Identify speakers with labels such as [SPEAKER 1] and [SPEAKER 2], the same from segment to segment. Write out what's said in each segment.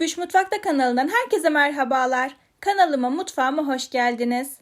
[SPEAKER 1] Büş Mutfakta kanalından herkese merhabalar. Kanalıma mutfağıma hoş geldiniz.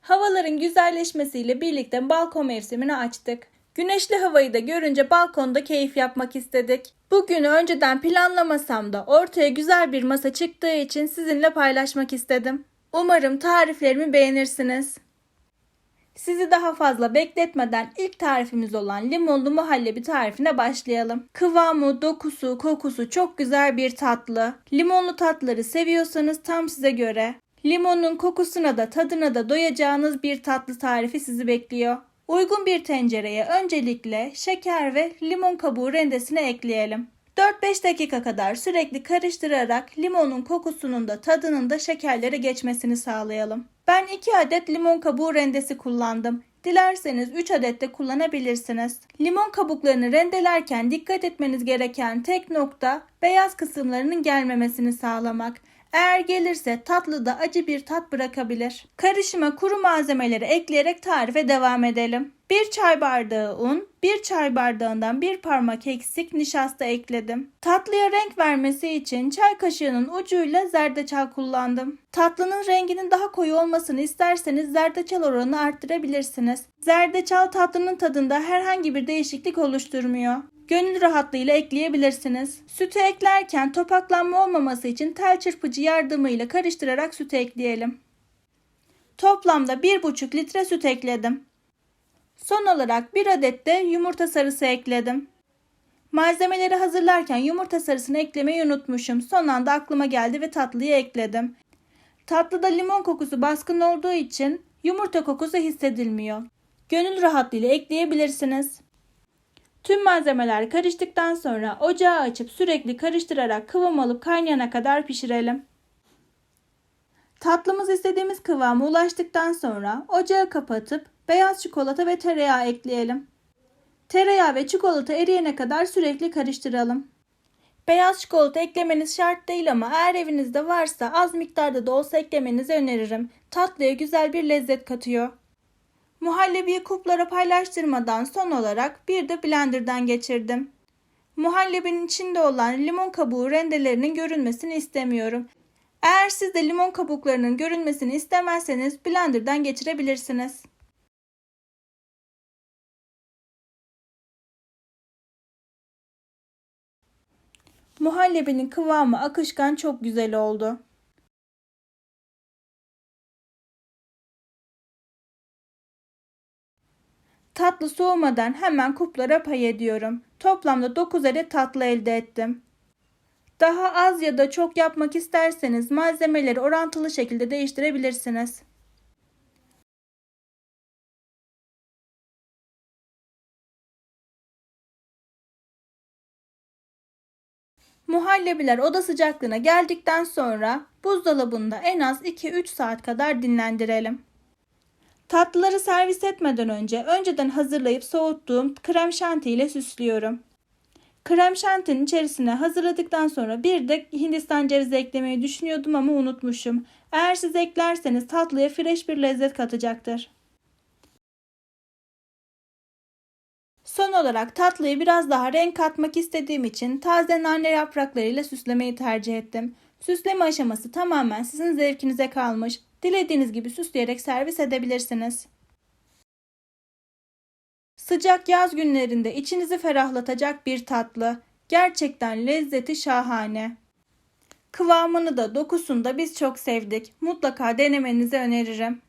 [SPEAKER 1] Havaların güzelleşmesiyle birlikte balkon mevsimini açtık. Güneşli havayı da görünce balkonda keyif yapmak istedik. Bugünü önceden planlamasam da ortaya güzel bir masa çıktığı için sizinle paylaşmak istedim. Umarım tariflerimi beğenirsiniz. Sizi daha fazla bekletmeden ilk tarifimiz olan limonlu muhallebi tarifine başlayalım. Kıvamı, dokusu, kokusu çok güzel bir tatlı. Limonlu tatlıları seviyorsanız tam size göre. Limonun kokusuna da tadına da doyacağınız bir tatlı tarifi sizi bekliyor. Uygun bir tencereye öncelikle şeker ve limon kabuğu rendesini ekleyelim. 4-5 dakika kadar sürekli karıştırarak limonun kokusunun da tadının da şekerlere geçmesini sağlayalım. Ben 2 adet limon kabuğu rendesi kullandım. Dilerseniz 3 adet de kullanabilirsiniz. Limon kabuklarını rendelerken dikkat etmeniz gereken tek nokta beyaz kısımlarının gelmemesini sağlamak. Eğer gelirse tatlıda acı bir tat bırakabilir. Karışıma kuru malzemeleri ekleyerek tarife devam edelim. 1 çay bardağı un, 1 çay bardağından 1 parmak eksik nişasta ekledim. Tatlıya renk vermesi için çay kaşığının ucuyla zerdeçal kullandım. Tatlının renginin daha koyu olmasını isterseniz zerdeçal oranını arttırabilirsiniz. Zerdeçal tatlının tadında herhangi bir değişiklik oluşturmuyor gönül rahatlığıyla ekleyebilirsiniz. Sütü eklerken topaklanma olmaması için tel çırpıcı yardımıyla karıştırarak sütü ekleyelim. Toplamda 1,5 litre süt ekledim. Son olarak 1 adet de yumurta sarısı ekledim. Malzemeleri hazırlarken yumurta sarısını eklemeyi unutmuşum. Son anda aklıma geldi ve tatlıyı ekledim. Tatlıda limon kokusu baskın olduğu için yumurta kokusu hissedilmiyor. Gönül rahatlığıyla ekleyebilirsiniz. Tüm malzemeler karıştıktan sonra ocağı açıp sürekli karıştırarak kıvam alıp kaynayana kadar pişirelim. Tatlımız istediğimiz kıvama ulaştıktan sonra ocağı kapatıp beyaz çikolata ve tereyağı ekleyelim. Tereyağı ve çikolata eriyene kadar sürekli karıştıralım. Beyaz çikolata eklemeniz şart değil ama eğer evinizde varsa az miktarda da olsa eklemenizi öneririm. Tatlıya güzel bir lezzet katıyor. Muhallebiyi kuplara paylaştırmadan son olarak bir de blenderdan geçirdim. Muhallebinin içinde olan limon kabuğu rendelerinin görünmesini istemiyorum. Eğer siz de limon kabuklarının görünmesini istemezseniz blenderdan geçirebilirsiniz. Muhallebinin kıvamı akışkan çok güzel oldu. Tatlı soğumadan hemen kuplara pay ediyorum. Toplamda 9 adet tatlı elde ettim. Daha az ya da çok yapmak isterseniz malzemeleri orantılı şekilde değiştirebilirsiniz. Muhallebiler oda sıcaklığına geldikten sonra buzdolabında en az 2-3 saat kadar dinlendirelim. Tatlıları servis etmeden önce önceden hazırlayıp soğuttuğum krem şanti ile süslüyorum. Krem şantinin içerisine hazırladıktan sonra bir de Hindistan cevizi eklemeyi düşünüyordum ama unutmuşum. Eğer siz eklerseniz tatlıya fresh bir lezzet katacaktır. Son olarak tatlıyı biraz daha renk katmak istediğim için taze nane yapraklarıyla süslemeyi tercih ettim. Süsleme aşaması tamamen sizin zevkinize kalmış. Dilediğiniz gibi süsleyerek servis edebilirsiniz. Sıcak yaz günlerinde içinizi ferahlatacak bir tatlı. Gerçekten lezzeti şahane. Kıvamını da dokusunu da biz çok sevdik. Mutlaka denemenizi öneririm.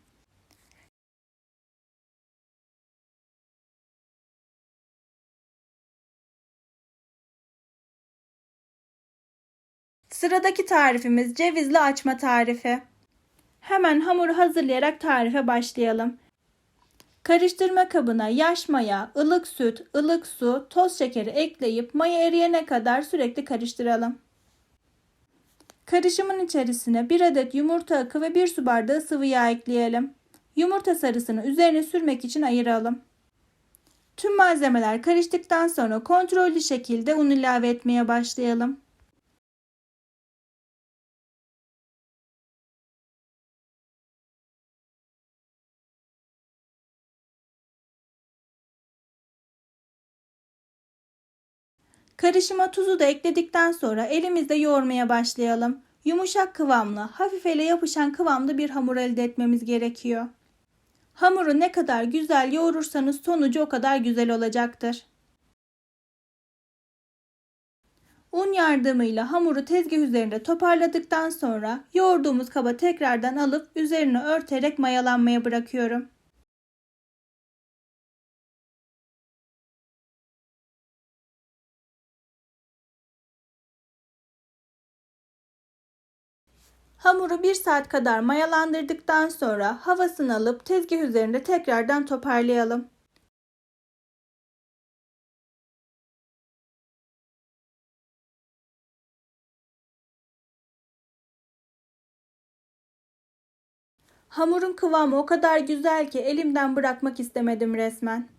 [SPEAKER 1] Sıradaki tarifimiz cevizli açma tarifi. Hemen hamuru hazırlayarak tarife başlayalım. Karıştırma kabına yaş maya, ılık süt, ılık su, toz şekeri ekleyip maya eriyene kadar sürekli karıştıralım. Karışımın içerisine 1 adet yumurta akı ve 1 su bardağı sıvı yağ ekleyelim. Yumurta sarısını üzerine sürmek için ayıralım. Tüm malzemeler karıştıktan sonra kontrollü şekilde un ilave etmeye başlayalım. Karışıma tuzu da ekledikten sonra elimizde yoğurmaya başlayalım. Yumuşak kıvamlı, hafif ele yapışan kıvamda bir hamur elde etmemiz gerekiyor. Hamuru ne kadar güzel yoğurursanız sonucu o kadar güzel olacaktır. Un yardımıyla hamuru tezgah üzerinde toparladıktan sonra yoğurduğumuz kaba tekrardan alıp üzerine örterek mayalanmaya bırakıyorum. Hamuru 1 saat kadar mayalandırdıktan sonra havasını alıp tezgah üzerinde tekrardan toparlayalım. Hamurun kıvamı o kadar güzel ki elimden bırakmak istemedim resmen.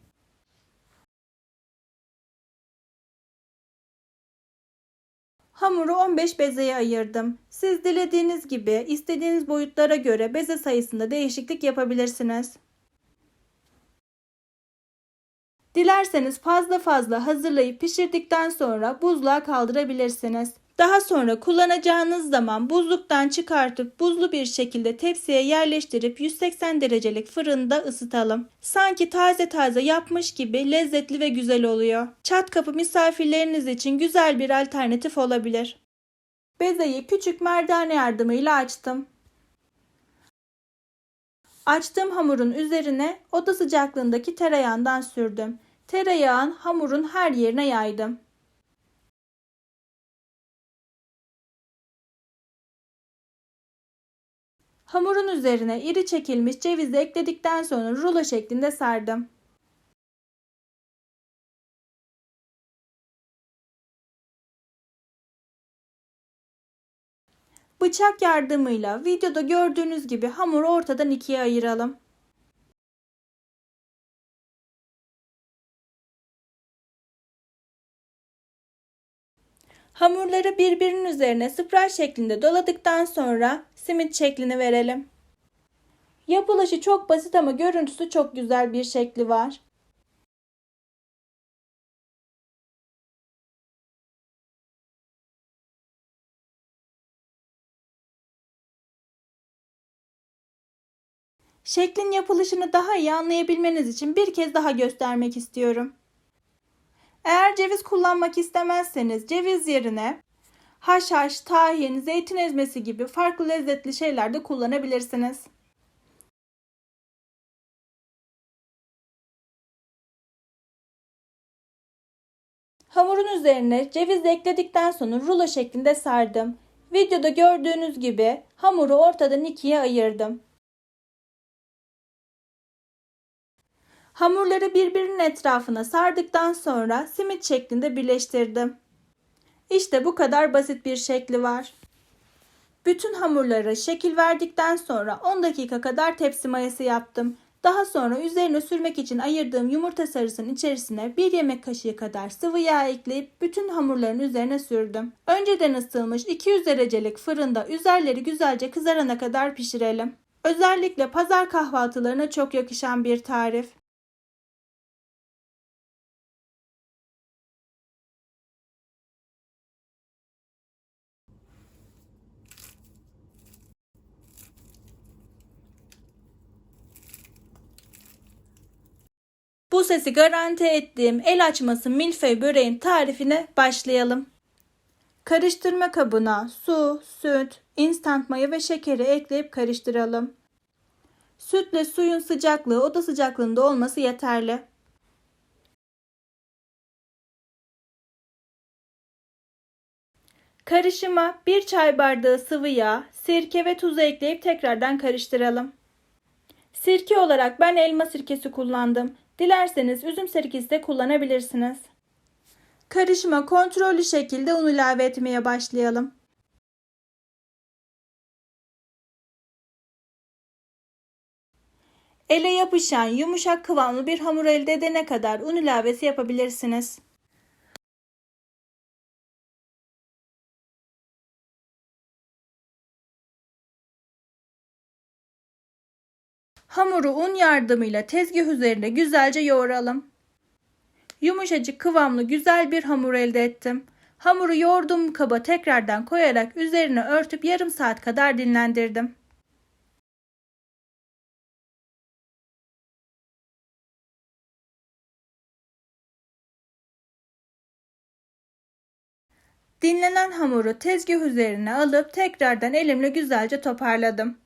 [SPEAKER 1] Hamuru 15 bezeye ayırdım. Siz dilediğiniz gibi istediğiniz boyutlara göre beze sayısında değişiklik yapabilirsiniz. Dilerseniz fazla fazla hazırlayıp pişirdikten sonra buzluğa kaldırabilirsiniz. Daha sonra kullanacağınız zaman buzluktan çıkartıp buzlu bir şekilde tepsiye yerleştirip 180 derecelik fırında ısıtalım. Sanki taze taze yapmış gibi lezzetli ve güzel oluyor. Çat kapı misafirleriniz için güzel bir alternatif olabilir. Bezeyi küçük merdane yardımıyla açtım. Açtığım hamurun üzerine oda sıcaklığındaki tereyağından sürdüm. Tereyağın hamurun her yerine yaydım. Hamurun üzerine iri çekilmiş cevizi ekledikten sonra rulo şeklinde sardım. Bıçak yardımıyla videoda gördüğünüz gibi hamuru ortadan ikiye ayıralım. Hamurları birbirinin üzerine spiral şeklinde doladıktan sonra simit şeklini verelim. Yapılışı çok basit ama görüntüsü çok güzel bir şekli var. Şeklin yapılışını daha iyi anlayabilmeniz için bir kez daha göstermek istiyorum. Eğer ceviz kullanmak istemezseniz ceviz yerine haşhaş, tahin, zeytin ezmesi gibi farklı lezzetli şeyler de kullanabilirsiniz. Hamurun üzerine ceviz ekledikten sonra rulo şeklinde sardım. Videoda gördüğünüz gibi hamuru ortadan ikiye ayırdım. Hamurları birbirinin etrafına sardıktan sonra simit şeklinde birleştirdim. İşte bu kadar basit bir şekli var. Bütün hamurlara şekil verdikten sonra 10 dakika kadar tepsi mayası yaptım. Daha sonra üzerine sürmek için ayırdığım yumurta sarısının içerisine 1 yemek kaşığı kadar sıvı yağ ekleyip bütün hamurların üzerine sürdüm. Önceden ısıtılmış 200 derecelik fırında üzerleri güzelce kızarana kadar pişirelim. Özellikle pazar kahvaltılarına çok yakışan bir tarif. Bu sesi garanti ettiğim el açması milföy böreğin tarifine başlayalım. Karıştırma kabına su, süt, instant maya ve şekeri ekleyip karıştıralım. Sütle suyun sıcaklığı oda sıcaklığında olması yeterli. Karışıma 1 çay bardağı sıvı yağ, sirke ve tuzu ekleyip tekrardan karıştıralım. Sirke olarak ben elma sirkesi kullandım. Dilerseniz üzüm sirkesi de kullanabilirsiniz. Karışıma kontrollü şekilde un ilave etmeye başlayalım. Ele yapışan yumuşak kıvamlı bir hamur elde edene kadar un ilavesi yapabilirsiniz. Hamuru un yardımıyla tezgah üzerinde güzelce yoğuralım. Yumuşacık kıvamlı güzel bir hamur elde ettim. Hamuru yoğurduğum kaba tekrardan koyarak üzerine örtüp yarım saat kadar dinlendirdim. Dinlenen hamuru tezgah üzerine alıp tekrardan elimle güzelce toparladım.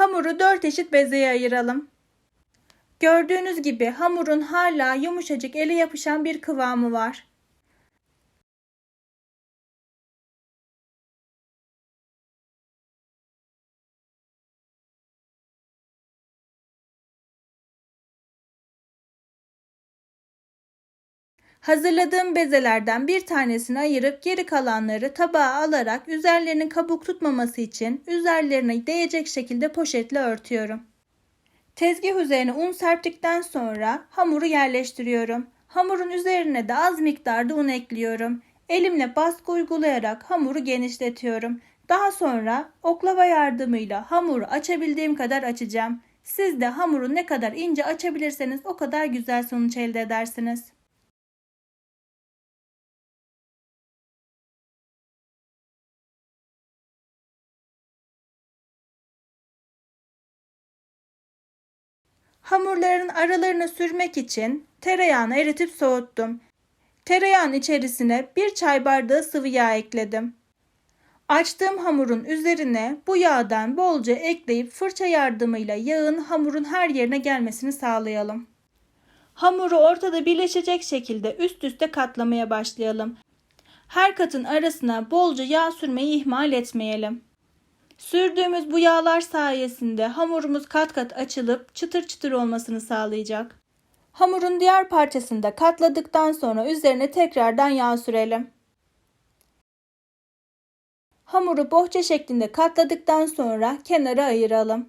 [SPEAKER 1] Hamuru 4 eşit bezeye ayıralım. Gördüğünüz gibi hamurun hala yumuşacık ele yapışan bir kıvamı var. Hazırladığım bezelerden bir tanesini ayırıp geri kalanları tabağa alarak üzerlerinin kabuk tutmaması için üzerlerine değecek şekilde poşetle örtüyorum. Tezgah üzerine un serptikten sonra hamuru yerleştiriyorum. Hamurun üzerine de az miktarda un ekliyorum. Elimle baskı uygulayarak hamuru genişletiyorum. Daha sonra oklava yardımıyla hamuru açabildiğim kadar açacağım. Siz de hamuru ne kadar ince açabilirseniz o kadar güzel sonuç elde edersiniz. Hamurların aralarına sürmek için tereyağını eritip soğuttum. Tereyağın içerisine bir çay bardağı sıvı yağ ekledim. Açtığım hamurun üzerine bu yağdan bolca ekleyip fırça yardımıyla yağın hamurun her yerine gelmesini sağlayalım. Hamuru ortada birleşecek şekilde üst üste katlamaya başlayalım. Her katın arasına bolca yağ sürmeyi ihmal etmeyelim. Sürdüğümüz bu yağlar sayesinde hamurumuz kat kat açılıp çıtır çıtır olmasını sağlayacak. Hamurun diğer parçasını da katladıktan sonra üzerine tekrardan yağ sürelim. Hamuru bohça şeklinde katladıktan sonra kenara ayıralım.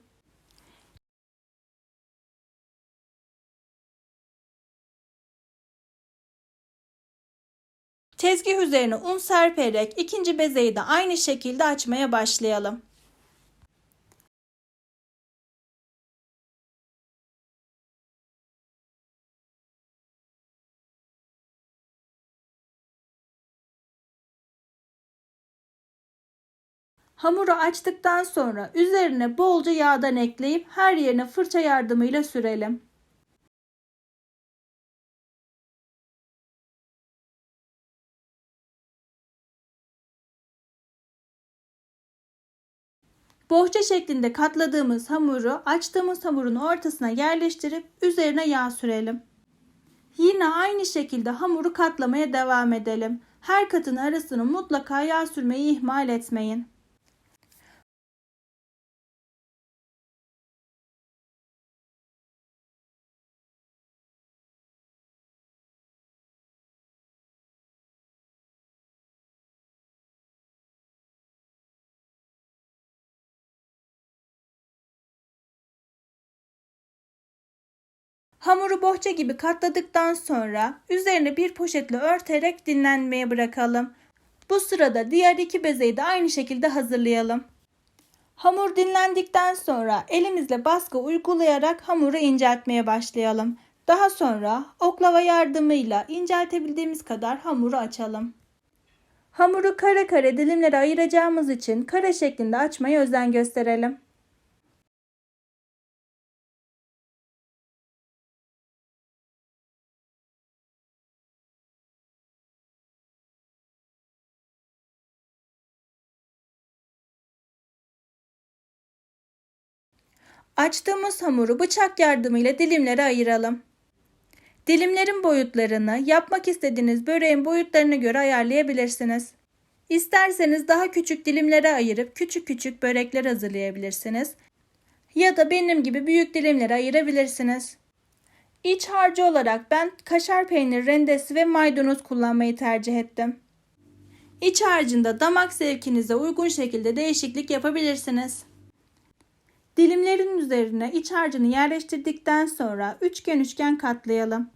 [SPEAKER 1] Tezgah üzerine un serperek ikinci bezeyi de aynı şekilde açmaya başlayalım. Hamuru açtıktan sonra üzerine bolca yağdan ekleyip her yerine fırça yardımıyla sürelim. Bohça şeklinde katladığımız hamuru açtığımız hamurun ortasına yerleştirip üzerine yağ sürelim. Yine aynı şekilde hamuru katlamaya devam edelim. Her katın arasını mutlaka yağ sürmeyi ihmal etmeyin. Hamuru bohça gibi katladıktan sonra üzerine bir poşetle örterek dinlenmeye bırakalım. Bu sırada diğer iki bezeyi de aynı şekilde hazırlayalım. Hamur dinlendikten sonra elimizle baskı uygulayarak hamuru inceltmeye başlayalım. Daha sonra oklava yardımıyla inceltebildiğimiz kadar hamuru açalım. Hamuru kare kare dilimlere ayıracağımız için kare şeklinde açmaya özen gösterelim. Açtığımız hamuru bıçak yardımıyla dilimlere ayıralım. Dilimlerin boyutlarını yapmak istediğiniz böreğin boyutlarına göre ayarlayabilirsiniz. İsterseniz daha küçük dilimlere ayırıp küçük küçük börekler hazırlayabilirsiniz. Ya da benim gibi büyük dilimlere ayırabilirsiniz. İç harcı olarak ben kaşar peynir rendesi ve maydanoz kullanmayı tercih ettim. İç harcında damak zevkinize uygun şekilde değişiklik yapabilirsiniz. Dilimlerin üzerine iç harcını yerleştirdikten sonra üçgen üçgen katlayalım.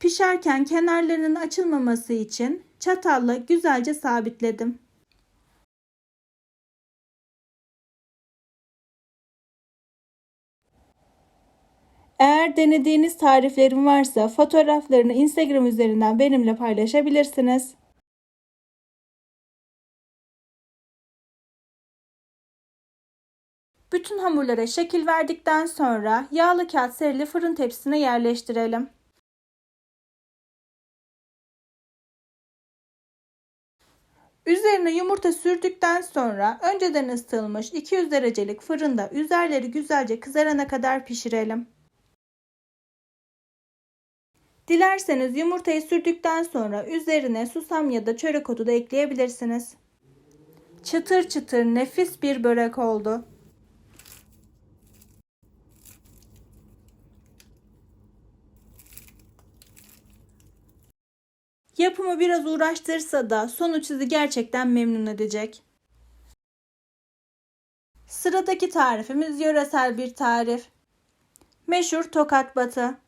[SPEAKER 1] Pişerken kenarlarının açılmaması için çatalla güzelce sabitledim. Eğer denediğiniz tariflerim varsa fotoğraflarını Instagram üzerinden benimle paylaşabilirsiniz. Bütün hamurlara şekil verdikten sonra yağlı kağıt serili fırın tepsisine yerleştirelim. Üzerine yumurta sürdükten sonra önceden ısıtılmış 200 derecelik fırında üzerleri güzelce kızarana kadar pişirelim. Dilerseniz yumurtayı sürdükten sonra üzerine susam ya da çörek otu da ekleyebilirsiniz. Çıtır çıtır nefis bir börek oldu. Yapımı biraz uğraştırsa da sonuç sizi gerçekten memnun edecek. Sıradaki tarifimiz yöresel bir tarif. Meşhur tokat batı.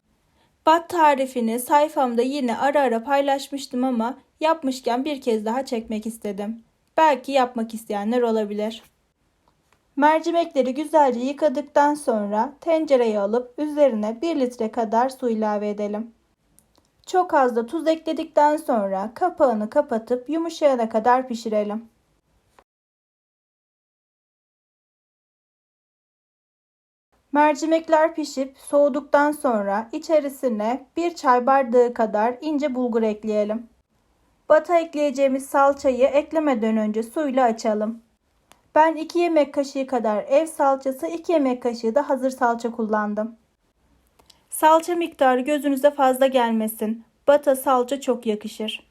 [SPEAKER 1] Bat tarifini sayfamda yine ara ara paylaşmıştım ama yapmışken bir kez daha çekmek istedim. Belki yapmak isteyenler olabilir. Mercimekleri güzelce yıkadıktan sonra tencereye alıp üzerine 1 litre kadar su ilave edelim. Çok az da tuz ekledikten sonra kapağını kapatıp yumuşayana kadar pişirelim. Mercimekler pişip soğuduktan sonra içerisine bir çay bardağı kadar ince bulgur ekleyelim. Bata ekleyeceğimiz salçayı eklemeden önce suyla açalım. Ben 2 yemek kaşığı kadar ev salçası, 2 yemek kaşığı da hazır salça kullandım. Salça miktarı gözünüze fazla gelmesin. Bata salça çok yakışır.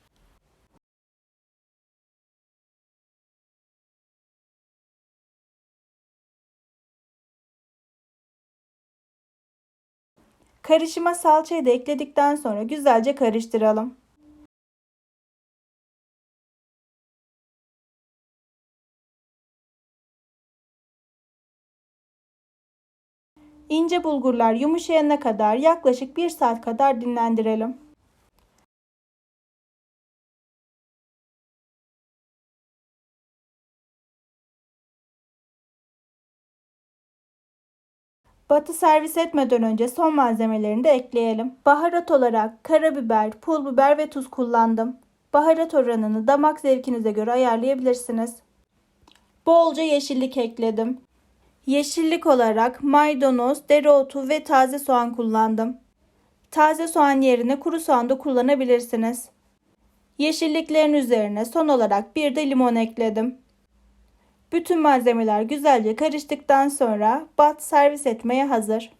[SPEAKER 1] Karışıma salçayı da ekledikten sonra güzelce karıştıralım. İnce bulgurlar yumuşayana kadar yaklaşık 1 saat kadar dinlendirelim. Batı servis etmeden önce son malzemelerini de ekleyelim. Baharat olarak karabiber, pul biber ve tuz kullandım. Baharat oranını damak zevkinize göre ayarlayabilirsiniz. Bolca yeşillik ekledim. Yeşillik olarak maydanoz, dereotu ve taze soğan kullandım. Taze soğan yerine kuru soğan da kullanabilirsiniz. Yeşilliklerin üzerine son olarak bir de limon ekledim. Bütün malzemeler güzelce karıştıktan sonra bat servis etmeye hazır.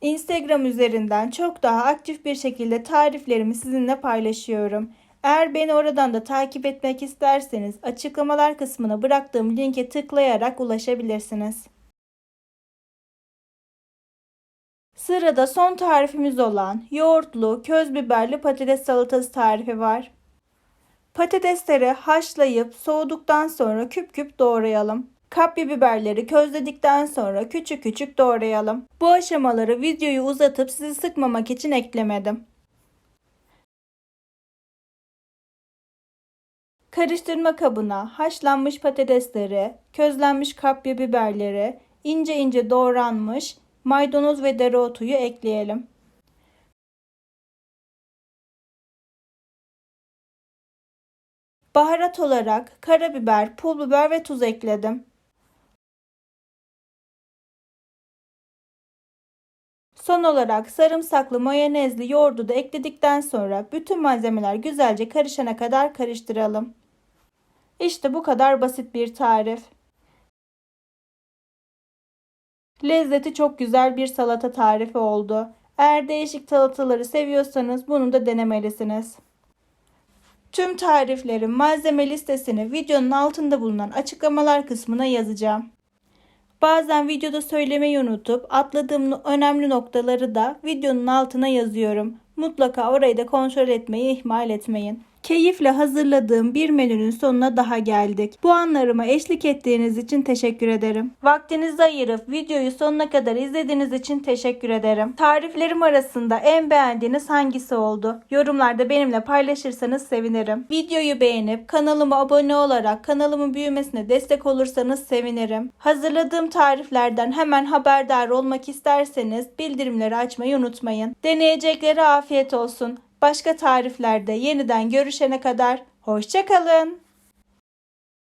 [SPEAKER 1] Instagram üzerinden çok daha aktif bir şekilde tariflerimi sizinle paylaşıyorum. Eğer beni oradan da takip etmek isterseniz açıklamalar kısmına bıraktığım linke tıklayarak ulaşabilirsiniz. Sırada son tarifimiz olan yoğurtlu köz biberli patates salatası tarifi var. Patatesleri haşlayıp soğuduktan sonra küp küp doğrayalım. Kapya biberleri közledikten sonra küçük küçük doğrayalım. Bu aşamaları videoyu uzatıp sizi sıkmamak için eklemedim. Karıştırma kabına haşlanmış patatesleri, közlenmiş kapya biberleri, ince ince doğranmış maydanoz ve dereotuyu ekleyelim. Baharat olarak karabiber, pul biber ve tuz ekledim. Son olarak sarımsaklı mayonezli yoğurdu da ekledikten sonra bütün malzemeler güzelce karışana kadar karıştıralım. İşte bu kadar basit bir tarif. Lezzeti çok güzel bir salata tarifi oldu. Eğer değişik salataları seviyorsanız bunu da denemelisiniz. Tüm tariflerin malzeme listesini videonun altında bulunan açıklamalar kısmına yazacağım. Bazen videoda söylemeyi unutup atladığım önemli noktaları da videonun altına yazıyorum. Mutlaka orayı da kontrol etmeyi ihmal etmeyin. Keyifle hazırladığım bir menünün sonuna daha geldik. Bu anlarıma eşlik ettiğiniz için teşekkür ederim. Vaktinizi ayırıp videoyu sonuna kadar izlediğiniz için teşekkür ederim. Tariflerim arasında en beğendiğiniz hangisi oldu? Yorumlarda benimle paylaşırsanız sevinirim. Videoyu beğenip kanalıma abone olarak kanalımın büyümesine destek olursanız sevinirim. Hazırladığım tariflerden hemen haberdar olmak isterseniz bildirimleri açmayı unutmayın. Deneyeceklere afiyet olsun. Başka tariflerde yeniden görüşene kadar hoşçakalın.